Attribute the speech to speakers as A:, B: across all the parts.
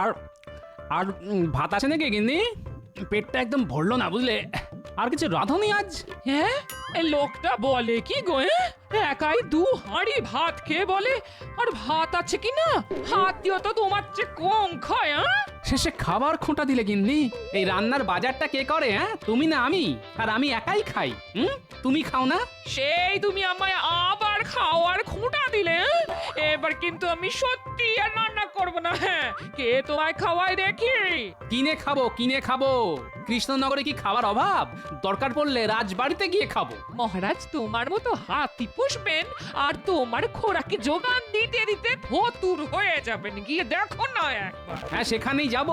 A: আর আর ভাত আছে নাকি গিন্নি? পেটটা একদম ভরলো না, বুঝলে? আর কিছু রাঁধুনি আজ?
B: হ্যাঁ? লোকটা বলে কি গো হ্যাঁ? একাই দু হাঁড়ি ভাত খেয়ে বলে, আর ভাত আছে কি না? হাত দিও তো তোমার চেয়ে কম খায় হ্যাঁ
A: শেষে খাবার খোঁটা দিলে গিন্নি। এই রান্নার বাজারটা কে করে হ্যাঁ? তুমি না আমি, আর আমি একাই খাই, হুম? তুমি খাও না?
B: সেই তুমি আমায় আবার খাওয়ার খুঁটা দিলে হ্যাঁ? এবার কিন্তু আমি সত্যি আর রান্না করব না হ্যাঁ। কে তোমায় খাওয়াই দেখি?
A: কিনে খাব কিনে খাব। কৃষ্ণনগরে কি খাবার অভাব? দরকার পড়লে রাজবাড়িতে গিয়ে খাব।
B: মহারাজ তোমার মতো হাতি পুষবেন আর তোমার খোরাকি যোগান দিতে দিতে ফতুর হয়ে যাবেন। গিয়ে দেখো না একবার।
A: হ্যাঁ সেখানেই যাব।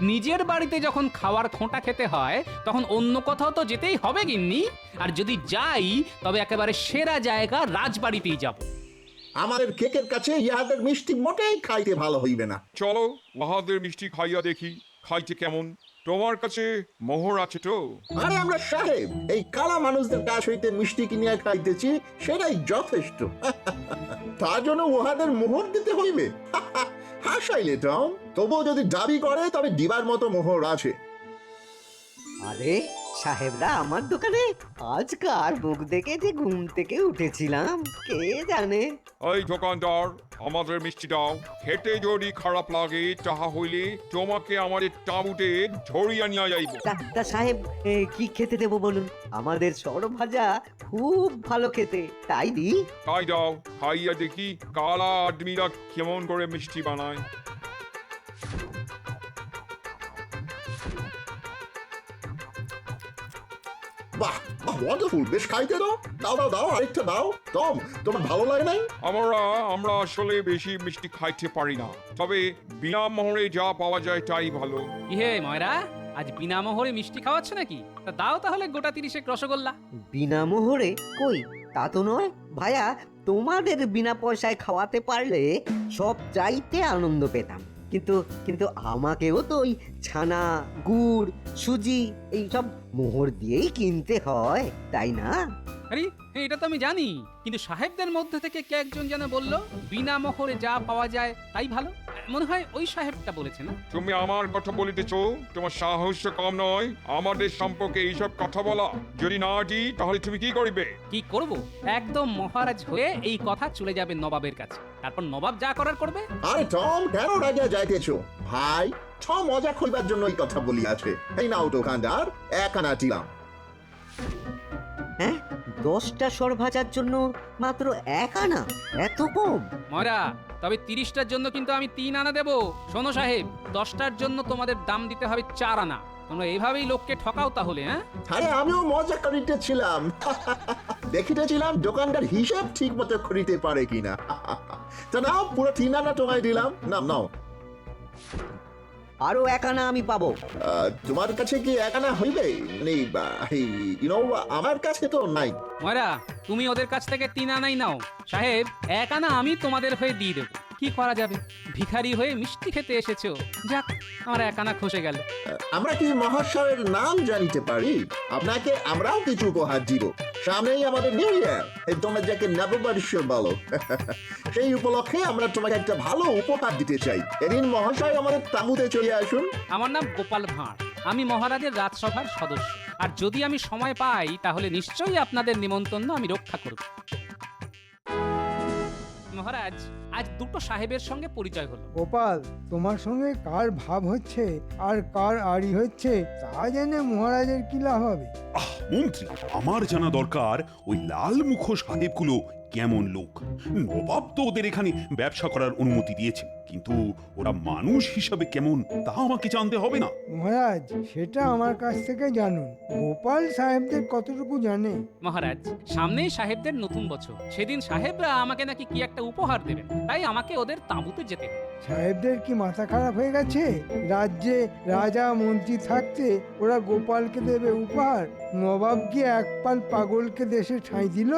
A: নিজের বাড়িতে যখন খাওয়ার খোঁটা খেতে হয় তখন অন্য কোথাও তো যেতেই হবে গিন্নি। আর যদি যাই তবে একেবারে সেরা জায়গা রাজবাড়িতেই যাব।
C: আমাদের কেকের কাছে ইহাদের মিষ্টি মোটেই খাইতে ভালো হইবে না।
D: চলো উহাদের মিষ্টি খাইয়া দেখি খাইতে কেমন? তোমার কাছে মোহর আছে তো?
C: আরে আমরা সাহেব এই কালা মানুষদের কাছ হইতে মিষ্টি কিনিয়া খাইতেছি সেটাই যথেষ্ট। তার জন্য উহাদের মোহর দিতে হইবে। হাসাইলে টম তবুও যদি দাবি করে তবে দিবার মতো মোহর আছে।
E: আরে সাহেবরা আমার দোকানে আজকার মুখ দেখে যে ঘুম থেকে উঠেছিলাম কে জানে?
D: এই দোকানদার আমাদের মিষ্টি দাও। খেতে যদি খারাপ লাগে তাহা হইলে তোমাকে আমাদের তাঁবুতে ধরিয়া নিয়ে যাইব।
E: তা তা সাহেব এ, কি খেতে দেবো বলুন? আমাদের সর ভাজা খুব ভালো খেতে তাই দি?
D: তাই দাও খাইয়া দেখি কালা আদমিরা কেমন করে মিষ্টি বানায়।
C: ওয়ান্ডারফুল বেশ খাইতে দাও দাও দাও দাও আরেকটা দাও টম তোমার ভালো লাগে নাই?
D: আমরা আমরা আসলে বেশি মিষ্টি খাইতে পারি না। তবে বিনা মোহরে যা পাওয়া যায় তাই ভালো।
A: ইহে ময়রা আজ বিনা মোহরে মিষ্টি খাওয়াচ্ছ নাকি? তা দাও তাহলে গোটা তিরিশেক রসগোল্লা।
E: বিনা মোহরে? কই? তা তো নয়। ভাইয়া তোমাদের বিনা পয়সায় খাওয়াতে পারলে সব চাইতে আনন্দ পেতাম। কিন্তু কিন্তু আমাকেও তো ওই ছানা, গুড়, সুজি এইসব মোহর দিয়েই কিনতে হয়, তাই না?
A: আরে এটা তো আমি জানি। কিন্তু সাহেবদের মধ্যে থেকে কে একজন যেন বলল বিনা মোহরে যা পাওয়া যায় তাই ভালো মনে হয় ওই সাহেবটা বলেছে না?
D: তুমি আমার কথা বলিতেছ তোমার সাহস কম নয় আমাদের সম্পর্কে এইসব কথা বলা। যদি না দিই তাহলে তুমি কি করিবে?
A: কি করব? একদম মহারাজ হয়ে এই কথা চলে যাবে নবাবের কাছে। তারপর নবাব যা করার করবে?
C: আরে টম কেন রাজা যাইতেছ? ভাই টম মজা খুলবার জন্য এই কথা বলিয়াছে। এই নাও দোকানদার এক আনা দিলাম
E: হ্যাঁ দশটা সর ভাজার জন্য মাত্র এক আনা? এত কম।
A: ময়রা তবে তিরিশটার জন্য কিন্তু আমি তিন আনা দেবো। শোনো সাহেব দশটার জন্য তোমাদের দাম দিতে হবে চার আনা। তোমরা এইভাবেই লোককে ঠকাও তাহলে হ্যাঁ?
C: আরে আমিও মজা করিতেছিলাম দেখিতেছিলাম দোকানদার হিসাব ঠিক মতো করিতে পারে কিনা। তো নাও পুরো তিন আনা তোমায় দিলাম। নাও নাও।
E: আরও একানা আমি পাবো।
C: তোমার কাছে কি একানা হইবে? নেই ইউনো আমার কাছে তো নাই।
A: ময়রা তুমি ওদের কাছ থেকে তিন আনাই নাও। সাহেব এক আনা আমি তোমাদের হয়ে দিয়ে দেবো। কি করা যাবে? ভিখারি হয়ে মিষ্টি খেতে এসেছ। যাক আমার একানা খসে গেল।
C: আমরা কি মহাশয়ের নাম জানিতে পারি। আপনাকে আমরাও কিছু উপহার দিব। সামনেই আমাদের নিউ ইয়ার তোমরা যাকে নববর্ষ বলো। সেই উপলক্ষে আমরা তোমাকে একটা ভালো উপহার দিতে চাই। এদিন মহাশয় আমাদের তাঁবুতে চলে আসুন।
A: আমার নাম গোপাল ভাঁড়। আমি মহারাজের রাজসভার সদস্য। আর যদি আমি সময় পাই তাহলে নিশ্চয়ই আপনাদের নিমন্ত্রণ আমি রক্ষা করব। মহারাজ আজ দুটো সাহেবের সঙ্গে পরিচয় হলো।
F: গোপাল তোমার সঙ্গে কার ভাব হচ্ছে আর কার আড়ি হচ্ছে তা জেনে মহারাজের কি লাভ হবে?
G: আহ মন্ত্রী আমার জানা দরকার ওই লাল মুখো সাহেবগুলো কেমন লোক। নবাব তো ওদের এখানে ব্যবসা করার অনুমতি দিয়েছেন। কিন্তু ওরা মানুষ হিসাবে কেমন তা আমাকে জানতে হবে না।
F: মহারাজ সেটা আমার কাছ থেকে জানুন। গোপাল সাহেবদের কতটুকু জানে?
A: মহারাজ সামনেই সাহেবদের নতুন বছর। সেদিন সাহেবরা আমাকে নাকি কি একটা উপহার দেবেন। তাই আমাকে ওদের তাঁবুতে যেতে হবে।
F: সাহেবদের কি মাথা খারাপ হয়ে গেছে? রাজ্যে রাজা মন্ত্রী থাকতে ওরা গোপালকে দেবে উপহার? নবাব কি এক পাল পাগলকে দেশে ঠাঁই দিল?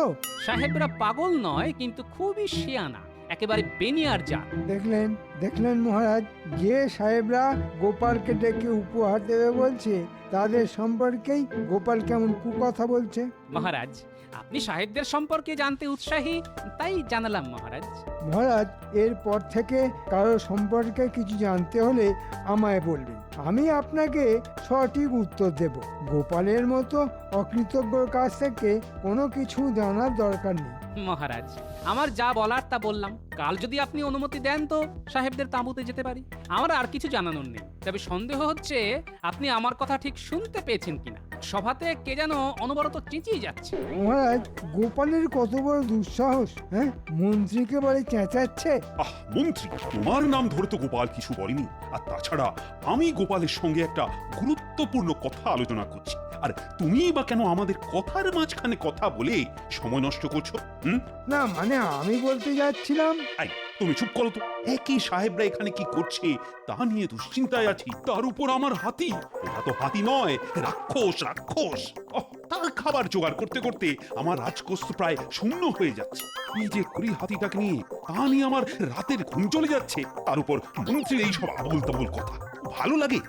A: সাহেবরা পাগল নয় কিন্তু খুবই শিয়ানা। একেবারে বেনিয়ার যান
F: দেখলেন দেখলেন মহারাজ যে সাহেবরা গোপালকে ডেকে উপহার দেবে বলছে তাদের সম্পর্কেই গোপাল কেমন কুকথা বলছে।
A: মহারাজ আপনি সাহেবদের সম্পর্কে জানতে উৎসাহী তাই জানালাম মহারাজ।
F: মহারাজ এরপর থেকে কারও সম্পর্কে কিছু জানতে হলে আমায় বলবেন। আমি আপনাকে সঠিক উত্তর দেব। গোপালের মতো অকৃতজ্ঞর কাছ থেকে কোনো কিছু জানার দরকার নেই।
A: মহারাজ আমার যা বলার তা বললাম। কাল যদি আপনি অনুমতি দেন তো সাহেবদের তাঁবুতে যেতে পারি। আমার আর কিছু জানানোর নেই। তবে সন্দেহ হচ্ছে আপনি আমার কথা ঠিক শুনতে পেয়েছেন কিনা। সভাতে কে যেন অনবরত চেঁচিয়ে যাচ্ছে।
F: মহারাজ গোপালের কত বড় দুঃসাহস হ্যাঁ? মন্ত্রীকে বলে চেঁচাচ্ছে।
G: আহ মন্ত্রী তোমার নাম ধরে তো গোপাল কিছু বলেনি। আর তাছাড়া আমি গোপালের সঙ্গে একটা গুরুত্বপূর্ণ কথা আলোচনা করছি। আর তুমি বা কেন আমাদের কথার মাঝখানে কথা বলে সময় নষ্ট করছ হুম?
F: না মানে আমি বলতে যাচ্ছিলাম
G: আই তুমি চুপ করো তো। একই সাহেবরা এখানে কি করছে তা নিয়ে দুশ্চিন্তায় আছি। তার উপর আমার হাতি। ওটা তো হাতি নয় রাক্ষস রাক্ষস। তার খাবার জোগাড় করতে করতে আমার রাজকোষ তো প্রায় শূন্য হয়ে যাচ্ছে। কি যে করি হাতিটাকে নিয়ে তা নিয়ে আমার রাতের ঘুম চলে যাচ্ছে। তার উপর মন্ত্রীর এই সব আবল তাবল কথা। ভালো লাগে?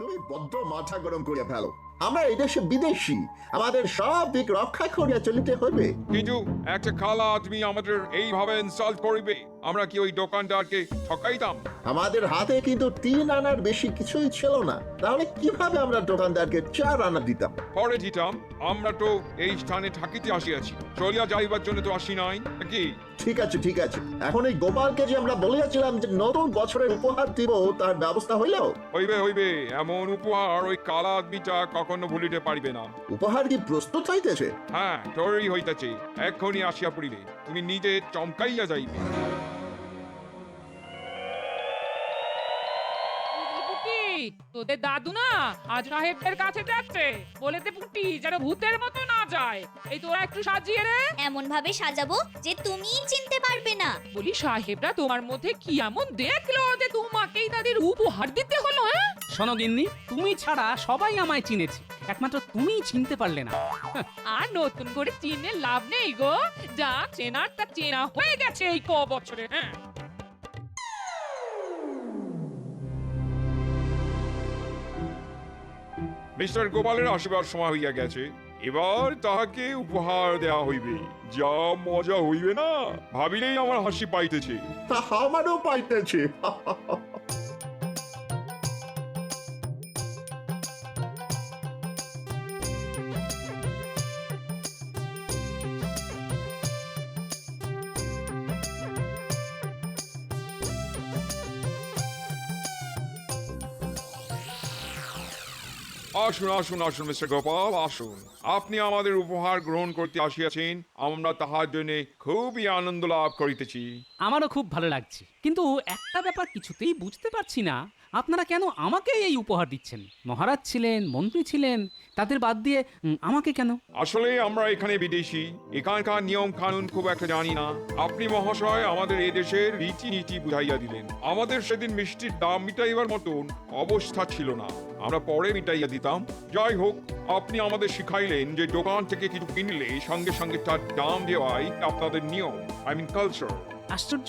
C: তুমি বড্ড মাথা গরম করিয়া ফেলো। আমরা এই দেশে বিদেশি। আমাদের সব দিক রক্ষা করিয়া চলিতে হবে
D: কিন্তু একটা খালা আদমি আমাদের এইভাবে ইনসাল্ট করিবে আমরা কি ওই দোকানদারকে ঠকাইতাম?
C: আমাদের হাতে কিন্তু তিন আনার বেশি কিছুই ছিল না। তাহলে কীভাবে আমরা দোকানদারকে চার আনা দিতাম?
D: পরে দিতাম আমরা তো এই স্থানে থাকিতে আসিয়াছি। চলিয়া যাইবার জন্য তো আসি নাই কি
C: ঠিক আছে ঠিক আছে। এখন এই গোপালকে যে আমরা বলিয়াছিলাম যে নতুন বছরের উপহার দিব তার ব্যবস্থা হইল?
D: হইবে হইবে। এমন উপহার ওই কালা আদমিটা কখনো ভুলিতে পারিবে না।
C: উপহার কি প্রস্তুত হইতেছে?
D: হ্যাঁ তোরই হইতেছে। এক্ষুনি আসিয়া পড়িবে। তুমি নিজে চমকাইয়া যাইবে।
B: তোদের দাদু না আজ সাহেবদের কাছে যাচ্ছে। বলেতে পুটি যেন ভূতের মতো যায়। এই তোরা একটু সাজিয়ে রে
H: এমন ভাবে সাজাবো যে তুমিই চিনতে পারবে না।
B: বলি সাহেবরা তোমার মধ্যে কি এমন দেখল যে তোমাকেই তাদের উপহার দিতে হলো হ্যাঁ?
A: শোনো গিন্নি তুমি ছাড়া সবাই আমায় চিনেছে। একমাত্র তুমিই চিনতে পারলে না।
B: আর নতুন করে চিনে লাভ নেই গো। যা চেনার তা চেনা হয়ে গেছে এই ক বছরে হ্যাঁ?
D: মিস্টার গোপালের আসিবার সময় হইয়া গেছে। এবার তাহাকে উপহার দেওয়া হইবে। যা মজা হইবে না। ভাবিলেই আমার হাসি পাইতেছে।
C: তা আমারও পাইতেছে।
D: আসুন আসুন আসুন, মিস্টার গোপাল, আসুন। আপনি আমাদের উপহার গ্রহণ করতে আসিয়াছেন। আমরা তাহার জন্য খুবই আনন্দ লাভ করিতেছি।
A: আমারও খুব ভালো লাগছে। কিন্তু একটা ব্যাপার কিছুতেই বুঝতে পারছি না। আপনারা কেন আমাকে এই উপহার দিচ্ছেন? মহারাজ ছিলেন, মন্ত্রী ছিলেন, তাদের বাদ দিয়ে আমাকে কেন?
D: আসলে আমরা এখানে বিদেশি। এখানকার নিয়ম কানুন খুব একটা জানি না। আপনি মহাশয় আমাদের এই দেশের রীতিনীতি বুঝাইয়া দিলেন। আমাদের সেদিন মিষ্টির দাম মিটাইবার মতন অবস্থা ছিল না। আমরা পরে মিটাইয়া দিতাম। যাই হোক, আপনি আমাদের শিখাইলেন যে দোকান থেকে কিছু কিনলে সঙ্গে সঙ্গে তার দাম দেওয়াই আপনাদের নিয়ম। I mean culture.
A: আশ্চর্য?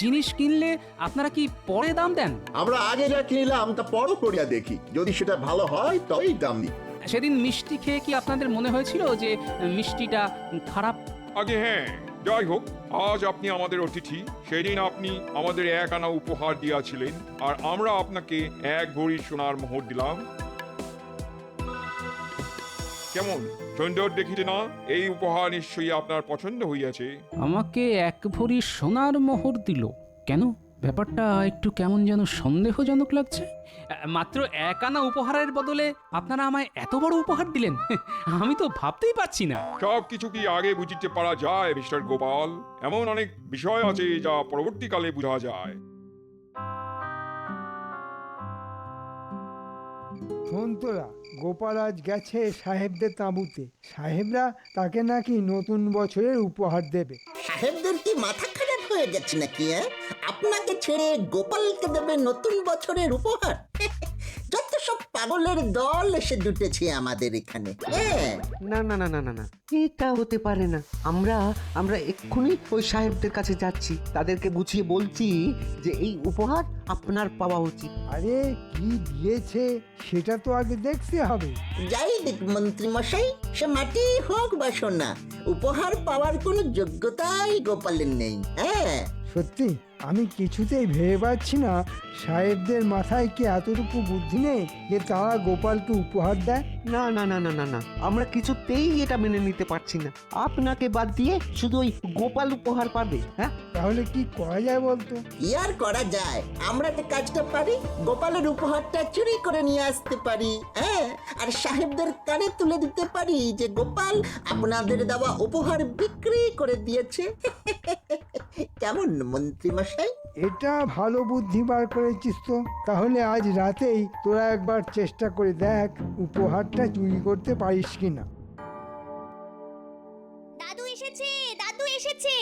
A: জিনিস কিনলে আপনারা কি পরে দাম দেন?
C: আমরা আগে যা কিনলাম তা পরও করিয়া দেখি। যদি সেটা ভালো হয় তবেই দাম দিই।
A: সেদিন মিষ্টি খেয়ে কি আপনাদের মনে হয়েছিল যে মিষ্টিটা খারাপ?
D: আগে হ্যাঁ যাই হোক আজ আপনি আমাদের অতিথি। সেদিন আপনি আমাদের এক আনা উপহার দিয়াছিলেন আর আমরা আপনাকে এক ভরি সোনার মোহর দিলাম। কেমন? সুন্দর দেখিতে না এই উপহার নিশ্চয়ই আপনার পছন্দ হইয়াছে।
A: আমাকে এক ভরি সোনার মোহর দিল। কেন? ব্যাপারটা একটু কেমন যেন সন্দেহজনক লাগছে। মাত্র এক আনা উপহারের বদলে আপনারা আমায় এত বড় উপহার দিলেন আমি তো ভাবতেই পারছি না।
D: সব কিছু কি আগে বুঝিতে পারা যায় মিস্টার গোপাল? এমন অনেক বিষয় আছে যা পরবর্তীকালে বোঝা যায়।
F: শোন তোরা গোপাল আজ গেছে সাহেবদের তাঁবুতে। সাহেবরা তাকে নাকি নতুন বছরের উপহার দেবে।
I: সাহেবদের কি মাথা খারাপ হয়ে গেছে নাকি হ্যাঁ? আপনাকে ছেড়ে গোপালকে দেবে নতুন বছরের উপহার?
C: পাগলের দল এসে জুটেছে আমাদের এখানে হ্যাঁ।
E: না না না না না না। এটা হতে পারে না। আমরা আমরা এক্ষুনি ওই সাহেবদের কাছে যাচ্ছি। তাদেরকে বুঝিয়ে বলছি যে এই উপহার আপনার পাওয়া উচিত।
F: আরে কি দিয়েছে? সেটা তো আগে দেখতে হবে।
C: যাই দেখ মন্ত্রী মশাই সে মাটি হোক বা সোনা উপহার পাওয়ার কোনো যোগ্যতাই গোপালের নেই হ্যাঁ।
F: সত্যি আমি কিছুতেই ভেবে পাচ্ছি না সাহেবদের মাথায় কি এতটুকু বুদ্ধি নেই যে তারা গোপালকে উপহার দেয়?
E: না না না না না না। আমরা কিছুতেই এটা মেনে নিতে পারছি না। আপনাকে বাদ দিয়ে শুধু ওই গোপাল উপহার পাবে হ্যাঁ?
F: তাহলে কি করা যায় বলতো?
C: কি আর করা যায়? আমরা যে কাজটা পারি গোপালের উপহারটা চুরি করে নিয়ে আসতে পারি হ্যাঁ? আর সাহেবদের কানে তুলে দিতে পারি যে গোপাল আপনাদের দেওয়া উপহার বিক্রি করে দিয়েছে। কেমন মন্ত্রী মশাই?
F: এটা ভালো বুদ্ধি বার করেছিস তো? তাহলে আজ রাতেই তোরা একবার চেষ্টা করে দেখ উপহারটা চুরি করতে পারিস কিনা।
H: দাদু এসেছে দাদু এসেছে।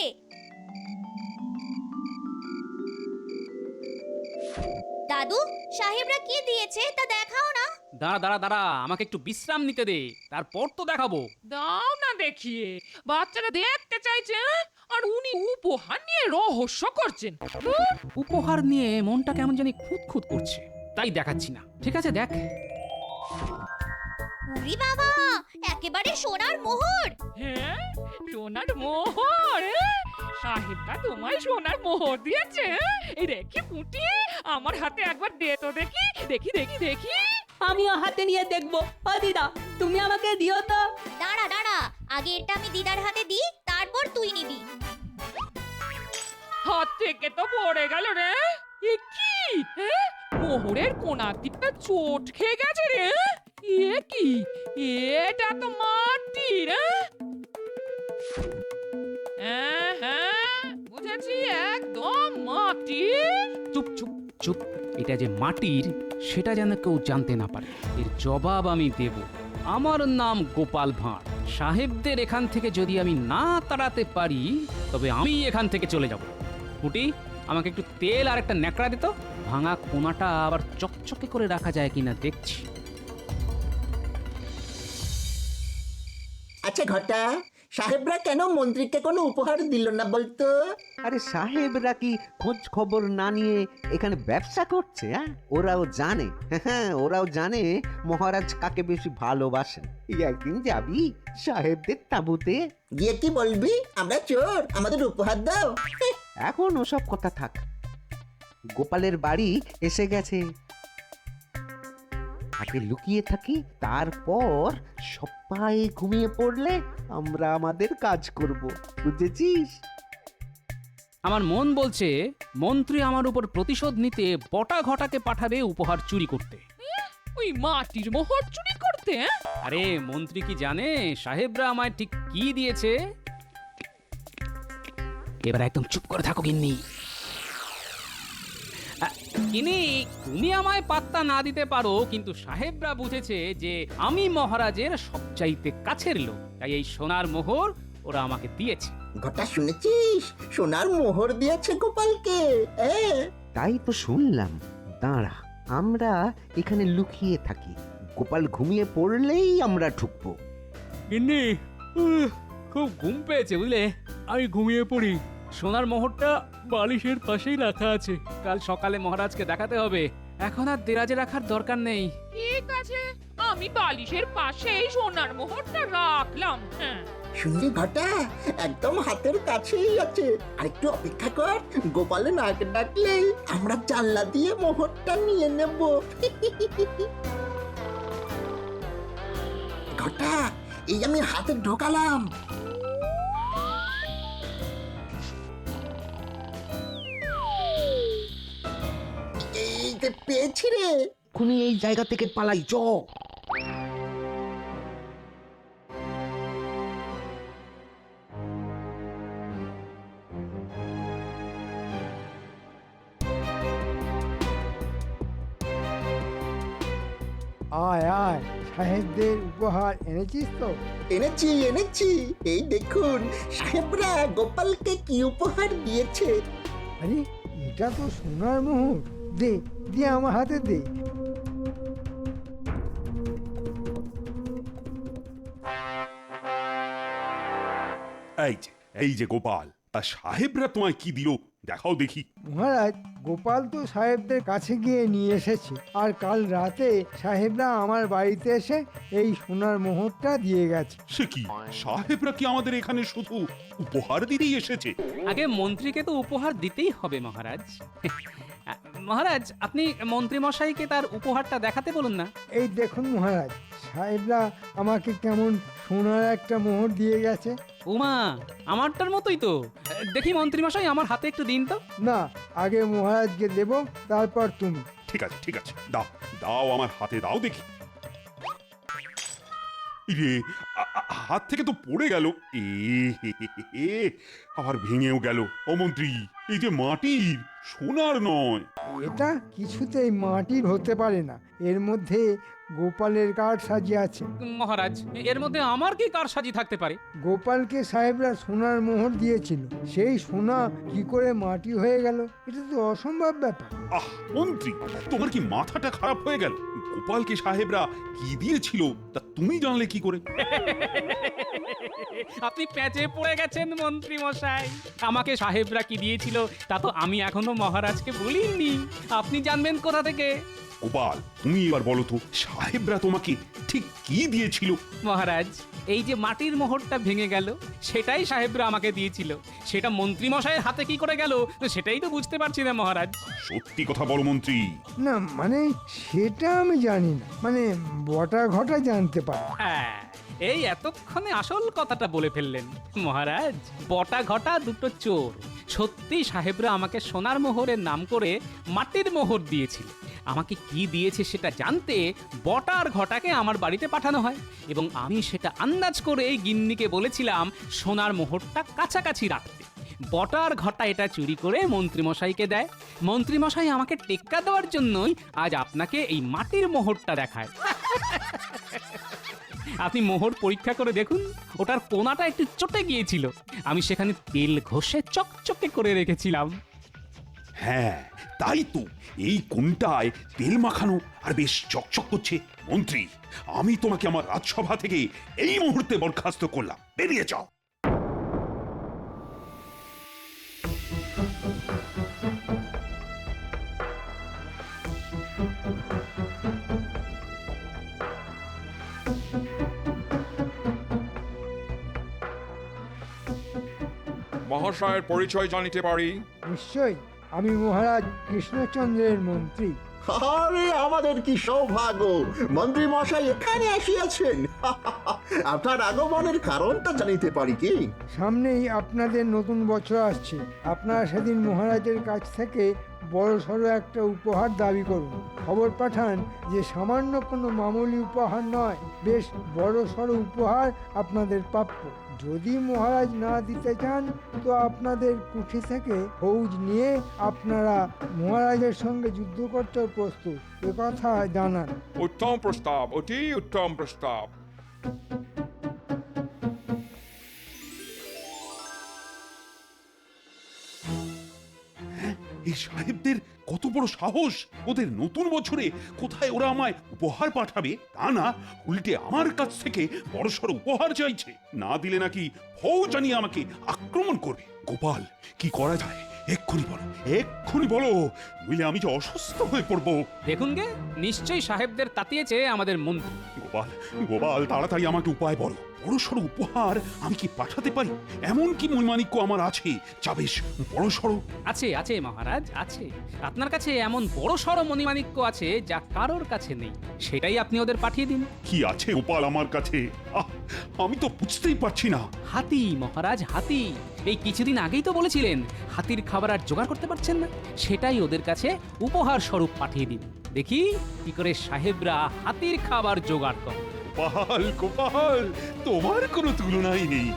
H: দাদু সাহেবরা কি দিয়েছে তা দেখাও না।
A: দাঁড়া দাঁড়া দাঁড়া আমাকে একটু বিশ্রাম নিতে দে তারপর তো দেখাবো।
B: দাও না দেখিয়ে বাচ্চারা দেখতে চাইছে হ্যাঁ? আর উনি উপহার নিয়ে রহস্য করছেন। ধুর,
A: উপহার নিয়ে মনটা কেমন জানি খুঁত খুঁত করছে। তাই দেখাচ্ছি না। ঠিক আছে দেখ।
H: উরি বাবা একেবারে সোনার মোহর।
B: হ্যাঁ সোনার মোহর হ্যাঁ? সাহেবরা তোমায় সোনার মোহর দিয়েছে হ্যাঁ? এই দেখি পুটি আমার হাতে একবার দে তো দেখি দেখি দেখি দেখি।
J: আমিও হাতে নিয়ে দেখব। ও দিদা তুমি আমাকে দিও তো।
H: দাঁড়া দাঁড়া আগে এটা আমি দিদার হাতে দিই। তারপর তুই নিবি।
B: হাত থেকে তো পড়ে গেল রে। এ কি? হ্যাঁ? মোহরের কোনা দিকটা চোট খেয়ে গেছে রে। এ কি? এটা তো মাটির হ্যাঁ হ্যাঁ বুঝেছি একদম মাটির।
A: চুপ চুপ চুপ। এটা যে মাটির সেটা যেন কেউ জানতে না পারে। এর জবাব আমি দেব। আমার নাম গোপাল ভাঁড়। সাহেবদের এখান থেকে যদি আমি না তাড়াতে পারি, তবে আমি এখান থেকে চলে যাব। কুটি, আমাকে একটু তেল আর একটা ন্যাকড়া দিত ভাঙা কোনাটা আবার চকচকে করে রাখা যায় কিনা দেখছি।
C: আচ্ছা সাহেবরা কেন মন্ত্রীকে কোনো উপহার দিল না বলতো?
E: আরে সাহেবরা কি খোঁজ খবর না নিয়ে এখানে ব্যবসা করছে হ্যাঁ ওরাও জানে হ্যাঁ ওরাও জানে মহারাজ কাকে বেশি ভালোবাসেন। এই একদিন যাবি সাহেবদের তাঁবুতে।
C: গিয়ে কি বলবি? আমরা চোর আমাদের উপহার দাও।
E: এখন ওসব কথা থাক। গোপালের বাড়ি এসে গেছে। আগে লুকিয়ে থাকি তারপর সবাই ঘুমিয়ে পড়লে আমরা আমাদের কাজ করব। বুঝেছিস?
A: আমার মন বলছে মন্ত্রী আমার উপর প্রতিশোধ নিতে বটা ঘটাকে পাঠাবে উপহার চুরি করতে।
B: ওই মাটির মোহর চুরি করতে হ্যাঁ?
A: আরে মন্ত্রী কি জানে? সাহেবরা আমায় ঠিক কি দিয়েছে? এবার একদম চুপ করে থাকো গিন্নি। গিন্নি তুমি আমায় পাত্তা না দিতে পারো কিন্তু সাহেবরা বুঝেছে যে আমি মহারাজের সবচাইতে কাছের লোক। তাই এই সোনার মোহর ওরা আমাকে দিয়েছে।
C: ঘটা শুনেছিস? সোনার মোহর দিয়েছে গোপালকে হ্যাঁ
E: তাই তো শুনলাম। দাঁড়া আমরা এখানে লুকিয়ে থাকি। গোপাল ঘুমিয়ে পড়লেই আমরা ঢুকবো।
A: গিন্নি খুব ঘুম পেয়েছে বুঝলে? আমি ঘুমিয়ে পড়ি। সোনার মোহরটা বালিশের পাশেই রাখা আছে। কাল সকালে মহারাজকে দেখাতে হবে। এখন আর দেরাজে রাখার দরকার নেই।
B: ঠিক আছে আমি বালিশের পাশেই সোনার মোহরটা রাখলাম হ্যাঁ।
C: শুনলি ঘটা একদম হাতের কাছেই আছে। আর একটু অপেক্ষা কর গোপালে নাক ডাকলেই আমরা জানলা দিয়ে মোহরটা নিয়ে নেব। ঘটা এই আমি হাতে ঢোকালাম। এই পেয়েছি রে।
E: খুনি এই জায়গা থেকে পালাই চ।
F: আয় আয় সাহেবদের উপহার এনেছিস তো?
C: এনেছি এনেছি। এই দেখুন সাহেবরা গোপালকে কি উপহার দিয়েছে?
F: আরে এটা তো সোনার মোহর। দে দিয়ে আমার হাতে দে।
G: এই যে এই যে গোপাল তা সাহেবরা তোমায় কি দিল? দেখাও দেখি।
F: মহারাজ গোপাল তো সাহেবদের কাছে গিয়ে নিয়ে এসেছে আর কাল রাতে সাহেবরা আমার বাড়িতে এসে এই সোনার মোহরটা দিয়ে গেছে।
G: সে কি? সাহেবরা কি আমাদের এখানে শুধু উপহার দিতেই এসেছে?
A: আগে মন্ত্রীকে তো উপহার দিতেই হবে মহারাজ। মহারাজ আপনি মন্ত্রী মশাইকে তার উপহারটা দেখাতে বলুন না।
F: এই দেখুন মহারাজ সাহেবরা আমাকে কেমন সোনার একটা মোহর দিয়ে গেছে।
A: উমা আমারটার মতোই তো। দেখি মন্ত্রী মশাই আমার হাতে একটু দিন তো।
F: না আগে মহারাজকে দেব তারপর তুমি।
G: ঠিক আছে ঠিক আছে। দাও দাও আমার হাতে দাও দেখি। আ- হাত থেকে তো পড়ে গেল। এ আবার ভেঙেও গেল। অমন্ত্রী এই যে মাটির সোনার নয়।
F: এটা কিছুতেই মাটির হতে পারে না। এর মধ্যে গোপালের কাঠ সাজিয়ে আছে।
A: মহারাজ এর মধ্যে আমার কি কার সাজি থাকতে পারে?
F: গোপালকে সাহেবরা সোনার মোহর দিয়েছিল। সেই সোনা কি করে মাটি হয়ে গেল? এটা তো অসম্ভব ব্যাপার।
G: আহ মন্ত্রী তোমার কি মাথাটা খারাপ হয়ে গেল? গোপালকে সাহেবরা কি দিয়েছিল? তা তুমি জানলে কি করে?
A: আপনি প্যাচে পড়ে গেছেন মন্ত্রী মশাই আমাকে সাহেবরা কি দিয়েছিল তা তো আমি এখনও মহারাজকে বলিনি। আপনি জানবেন কোথা থেকে?
G: গোপাল তুমি এবার বলো তো সাহেবরা তোমাকে ঠিক কি দিয়েছিল?
A: মহারাজ এই যে মাটির মোহরটা ভেঙে গেল সেটাই সাহেবরা আমাকে দিয়েছিল। সেটা মন্ত্রী মশাইয়ের হাতে কি করে গেল সেটাই তো বুঝতে পারছি না মহারাজ।
G: সত্যি কথা বলো মন্ত্রী।
F: না মানে সেটা আমি জানি না। মানে বটা ঘটা জানতে পারি
A: হ্যাঁ এই এতক্ষণে আসল কথাটা বলে ফেললেন। মহারাজ, বটা ঘটা দুটো চোর। সত্যি সাহেবরা আমাকে সোনার মোহরের নাম করে মাটির মোহর দিয়েছিল। আমাকে কি দিয়েছে সেটা জানতে বটার ঘটাকে আমার বাড়িতে পাঠানো হয় এবং আমি সেটা আন্দাজ করে এই গিন্নিকে বলেছিলাম, সোনার মোহরটা কাছাকাছি রাখতে। বটার ঘটা এটা চুরি করে মন্ত্রীমশাইকে দেয়। মন্ত্রীমশাই আমাকে টেক্কা দেওয়ার জন্যই আজ আপনাকে এই মাটির মোহরটা দেখায়। আপনি মোহর পরীক্ষা করে দেখুন, ওটার কোনাটা একটু চটে গিয়েছিল। আমি সেখানে তেল ঘষে চকচকে করে রেখেছিলাম।
G: হ্যাঁ তাই তো। এই কোনটায় তেল মাখানো আর বেশ চকচক করছে মন্ত্রী। আমি তোমাকে আমার রাজসভা থেকে এই মুহূর্তে বরখাস্ত করলাম। বেরিয়ে যাও।
D: মহাশয়ের পরিচয় জানিতে পারি?
F: নিশ্চয়ই আমি মহারাজ কৃষ্ণচন্দ্রের মন্ত্রী।
C: আরে আমাদের কি সৌভাগ্য! মন্ত্রী মশাই এখানে আসিয়াছেন। আপনার আগমনের কারণটা জানিতে পারি কি?
F: সামনেই আপনাদের নতুন বছর আসছে। আপনারা সেদিন মহারাজের কাছ থেকে বড় সড়ো একটা উপহার দাবি করুন। খবর পাঠান যে সামান্য কোনো মামুলি উপহার নয় বেশ বড় সড়ো উপহার আপনাদের প্রাপ্য। যদি মহারাজ না দিতে চান, তো আপনাদের কুঠি থেকে ফৌজ নিয়ে আপনারা মহারাজের সঙ্গে যুদ্ধ করতে প্রস্তুত। কথা জানান।
D: উত্তম প্রস্তাব, অতি উত্তম প্রস্তাব।
G: এই সাহেবদের কত বড় সাহস! ওদের নতুন বছরে কোথায় ওরা আমায় উপহার পাঠাবে তা না উল্টে আমার কাছ থেকে বড়সড় উপহার চাইছে। না দিলে নাকি ফৌজ জানিয়ে আমাকে আক্রমণ করবে। গোপাল কি করা যায়? এক্ষুনি বলো এক্ষুনি বলো নইলে আমি যে অসুস্থ হয়ে পড়ব।
A: দেখুন গে নিশ্চয়ই সাহেবদের তাতিয়েছে আমাদের মন্ত্রী।
G: গোপাল গোপাল তাড়াতাড়ি আমাকে উপায় বলো। বড়সড় উপহার আমি কি পাঠাতে পারি? এমন কি মৈমানিক্য আমার আছে যা বেশ বড়সড়
A: আছে আছে মহারাজ আছে। আপনার কাছে এমন বড় সড় মণিমাণিক্য আছে যা কারোর কাছে নেই। সেটাই আপনি ওদের পাঠিয়ে দিন।
G: কি আছে গোপাল আমার কাছে? আহ, আমি তো বুঝতেই পারছি না।
A: হাতি মহারাজ হাতি। এই কিছুদিন আগেই তো বলেছিলেন হাতির খাবার আর জোগাড় করতে পারছেন না। সেটাই ওদের কাছে উপহার স্বরূপ পাঠিয়ে দিন। দেখি কি করে সাহেবরা হাতির খাবার জোগাড় করে
G: গোপাল গোপাল তোমার কোনো তুলনাই নেই।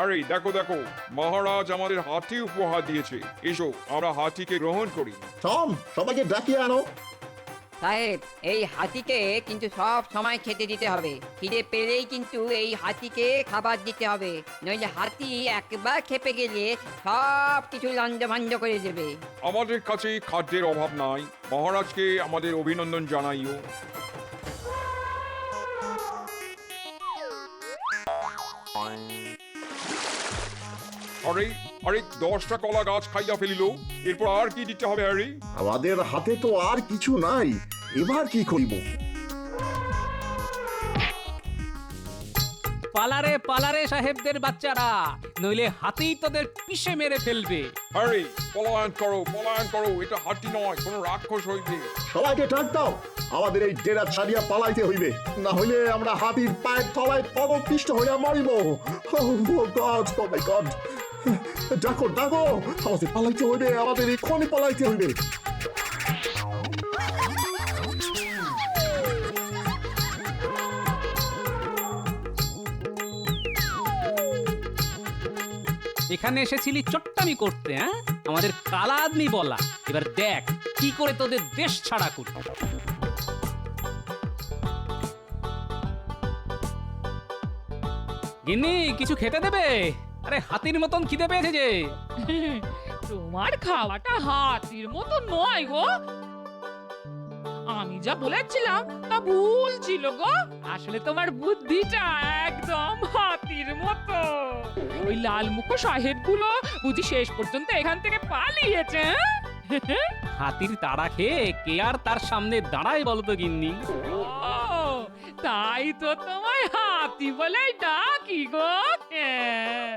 D: আরে দেখো দেখো মহারাজ আমাদের হাতি উপহার দিয়েছে। এসো আমরা হাতিকে গ্রহণ করি।
C: টম সবাইকে ডাকিয়ে আনো।
K: সাহেব এই হাতিকে কিন্তু সব সময় খেতে দিতে হবে। খিদে পেলেই কিন্তু এই হাতিকে খাবার দিতে হবে। নইলে হাতি একবার খেপে গেলে সব কিছু লঞ্জভঞ্জ করে দেবে।
D: আমাদের কাছে খাদ্যের অভাব নাই। মহারাজকে আমাদের অভিনন্দন জানাইও। আরে আরে দশটা কলা গাছ খাইয়া ফেলিল। এরপর আর কি দিতে হবে আরে?
C: আমাদের হাতে তো আর কিছু নাই। এবার কি করিব?
A: পালারে পালারে সাহেবদের বাচ্চারা নইলে হাতেই তোদের পিষে মেরে ফেলবে।
D: আরে পলায়ন করো পলায়ন করো এটা হাতি নয় কোনো রাক্ষস হইবে।
C: সবাইকে ডাক দাও আমাদের এই ডেরা ছাড়িয়া পালাইতে হইবে। না হইলে আমরা হাতির পায়ের তলায় পদপিষ্ট হইয়া মরিব। Oh, god oh my god. ডাকো ডাকো আমাদের পালাইতে হইবে আমাদের এক্ষুনি পালাইতে হইবে।
A: এখানে এসেছিলি চট্টামি করতে হ্যাঁ? আমাদের কালাদনি বলা। এবার দেখ, কি করে তোদের দেশ ছাড়া করি গিন্নি, কিছু খেতে দেবে? আরে, হাতির মতন খিদে পেয়েছে যে।
B: তোমার খাওয়াটা হাতির মতো নয় গো। আমি যা বলেছিলাম তা ভুল ছিল গো। আসলে তোমার বুদ্ধিটা একদম হাতির মতো। ওই লাল মুখো সাহেবগুলো বুঝি শেষ পর্যন্ত এখান থেকে পালিয়েছে হ্যাঁ?
A: হাতির তাড়া খেয়ে কে আর তার সামনে দাঁড়ায় বলতো গিন্নি?
B: ও তাই তো তোমায় হাতি বলে ডাকি গো হ্যাঁ।